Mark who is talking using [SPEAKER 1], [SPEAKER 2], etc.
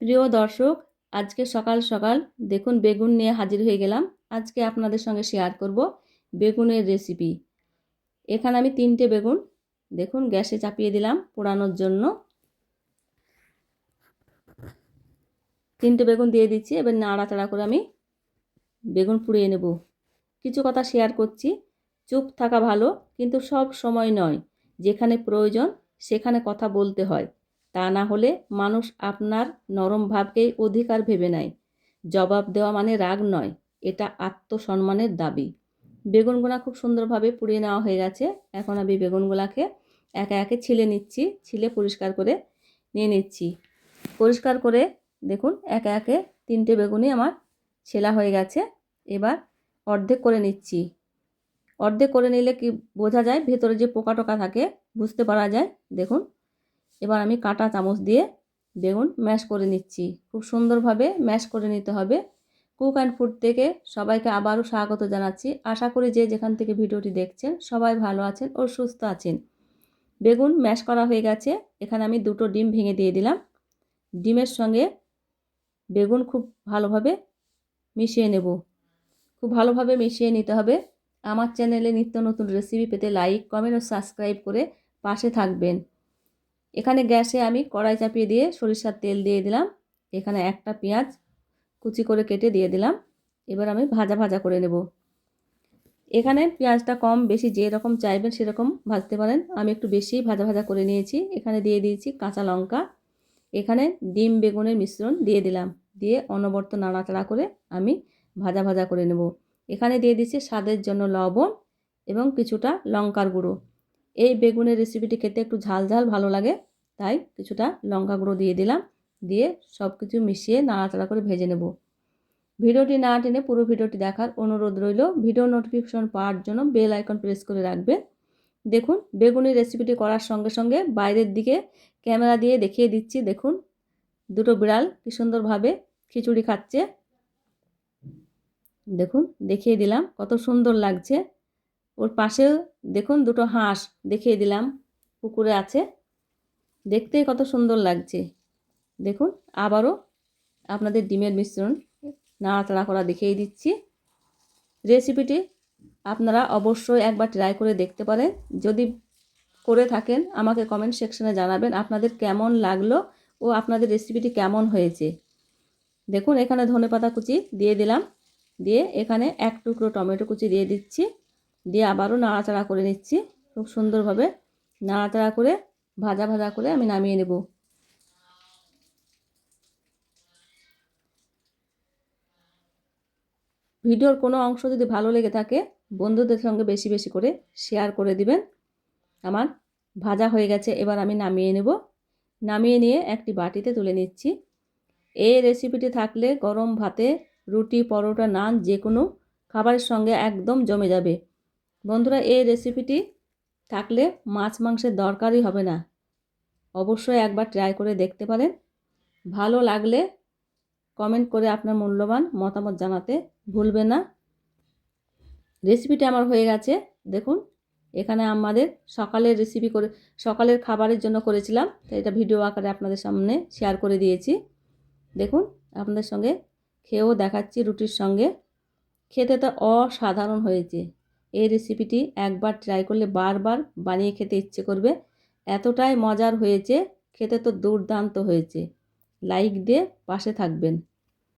[SPEAKER 1] প্রিয় দর্শক, আজকে সকাল সকাল দেখুন বেগুন নিয়ে হাজির হয়ে গেলাম। আজকে আপনাদের সঙ্গে শেয়ার করব বেগুনের রেসিপি এখানে আমি তিনটে বেগুন দেখুন গ্যাসে চাপিয়ে দিলাম পোড়ানোর জন্য। তিনটে বেগুন দিয়ে দিচ্ছি, এবার নাড়াচাড়া করে আমি বেগুন পুড়িয়ে নেব। কিছু কথা শেয়ার করছি, চুপ থাকা ভালো, কিন্তু সব সময় নয়। যেখানে প্রয়োজন, সেখানে কথা বলতে হয়। তা না হলে মানুষ আপনার নরম ভাবকেই অধিকার ভেবে নেয়। জবাব দেওয়া মানে রাগ নয়, এটা আত্মসম্মানের দাবি। বেগুনগুলা খুব সুন্দরভাবে পুড়িয়ে নেওয়া হয়ে গেছে। এখন আমি বেগুনগুলাকে একে একে ছিলে নিচ্ছি, ছিলে পরিষ্কার করে নিয়ে নিচ্ছি। পরিষ্কার করে দেখুন, একে একে তিনটে বেগুনই আমার ছেলা হয়ে গেছে। এবার অর্ধেক করে নিচ্ছি। অর্ধেক করে নিলে কি বোঝা যায়? ভেতরে যে পোকা টোকা থাকে, বুঝতে পারা যায়। দেখুন এবার আমি কাঁটা চামচ দিয়ে বেগুন ম্যাশ করে নিচ্ছি। খুব সুন্দরভাবে ম্যাশ করে নিতে হবে। কুক অ্যান্ড ফুড থেকে সবাইকে আবারও স্বাগত জানাচ্ছি। আশা করি যে যেখান থেকে ভিডিওটি দেখছেন, সবাই ভালো আছেন ও সুস্থ আছেন। বেগুন ম্যাশ করা হয়ে গেছে। এখানে আমি দুটো ডিম ভেঙে দিয়ে দিলাম। ডিমের সঙ্গে বেগুন খুব ভালোভাবে মিশিয়ে নেব। খুব ভালোভাবে মিশিয়ে নিতে হবে। আমার চ্যানেলে নিত্য নতুন রেসিপি পেতে লাইক, কমেন্ট ও সাবস্ক্রাইব করে পাশে থাকবেন। এখানে গ্যাসে আমি কড়াই চাপিয়ে দিয়ে সরিষার তেল দিয়ে দিলাম। এখানে একটা পেঁয়াজ কুচি করে কেটে দিয়ে দিলাম। এবার আমি ভাজা ভাজা করে নেব। এখানে পেঁয়াজটা কম বেশি যেরকম চাইবেন সেরকম ভাজতে পারেন। আমি একটু বেশি ভাজা ভাজা করে নিয়েছি। এখানে দিয়ে দিয়েছি কাঁচা লঙ্কা। এখানে ডিম বেগুনের মিশ্রণ দিয়ে দিলাম। দিয়ে অনবর্ত নাড়াচাড়া করে আমি ভাজা ভাজা করে নেব। এখানে দিয়ে দিচ্ছি স্বাদের জন্য লবণ এবং কিছুটা লঙ্কার গুঁড়ো। এই বেগুনের রেসিপিটি খেতে একটু ঝাল ঝাল, ভালো লাগে। তাই কিছুটা লঙ্কা গুঁড়ো দিয়ে দিলাম। দিয়ে সব কিছু মিশিয়ে নাড়াচাড়া করে ভেজে নেব। ভিডিওটি না টেনে পুরো ভিডিওটি দেখার অনুরোধ রইল। ভিডিও নোটিফিকেশন পাওয়ার জন্য বেল আইকন প্রেস করে রাখবে দেখুন, বেগুনি রেসিপিটি করার সঙ্গে সঙ্গে বাইরের দিকে ক্যামেরা দিয়ে দেখিয়ে দিচ্ছি। দেখুন, দুটো বিড়াল কী সুন্দরভাবে খিচুড়ি খাচ্ছে। দেখুন, দেখিয়ে দিলাম কত সুন্দর লাগছে। ওর পাশে দেখুন দুটো হাঁস দেখিয়ে দিলাম, পুকুরে আছে। দেখতেই কত সুন্দর লাগছে। দেখুন, আবারও আপনাদের ডিমের মিশ্রণ নাড়াচাড়া করা দেখিয়ে দিচ্ছি। রেসিপিটি আপনারা অবশ্যই একবার ট্রাই করে দেখতে পারেন। যদি করে থাকেন, আমাকে কমেন্ট সেকশনে জানাবেন আপনাদের কেমন লাগল ও আপনাদের রেসিপিটি কেমন হয়েছে। দেখুন, এখানে ধনে পাতা কুচি দিয়ে দিলাম। দিয়ে এখানে এক টুকরো টমেটো কুচি দিয়ে দিচ্ছি। দিয়ে আবারও নাড়াচাড়া করে নিচ্ছি। খুব সুন্দরভাবে নাড়াচাড়া করে, ভাজা ভাজা করে আমি নামিয়ে নেব। ভিডিওর কোনো অংশ যদি ভালো লেগে থাকে, বন্ধুদের সঙ্গে বেশি বেশি করে শেয়ার করে দিবেন। আমার ভাজা হয়ে গেছে, এবার আমি নামিয়ে নেব। নামিয়ে নিয়ে একটি বাটিতে তুলে নিচ্ছি। এই রেসিপিটি থাকলে গরম ভাতে রুটি, পরোটা, নান যে কোনো খাবারের সঙ্গে একদম জমে যাবে। বন্ধুরা, এই রেসিপিটি থাকলে মাছ মাংসের দরকারই হবে না। অবশ্যই একবার ট্রাই করে দেখতে পারেন। ভালো লাগলে কমেন্ট করে আপনার মূল্যবান মতামত জানাতে ভুলবেন না। রেসিপিটি আমার হয়ে গেছে। দেখুন, এখানে আমাদের সকালের রেসিপি করে, সকালের খাবারের জন্য করেছিলাম। তো এটা ভিডিও আকারে আপনাদের সামনে শেয়ার করে দিয়েছি। দেখুন, আপনাদের সঙ্গে খেয়েও দেখাচ্ছি রুটির সঙ্গে। খেতে তো অসাধারণ হয়েছে। এই রেসিপিটি একবার ট্রাই করলে বারবার বানিয়ে খেতে ইচ্ছে করবে। এতটাই মজার হয়েছে, খেতে তো দুর্দান্ত হয়েছে। লাইক দিয়ে পাশে থাকবেন।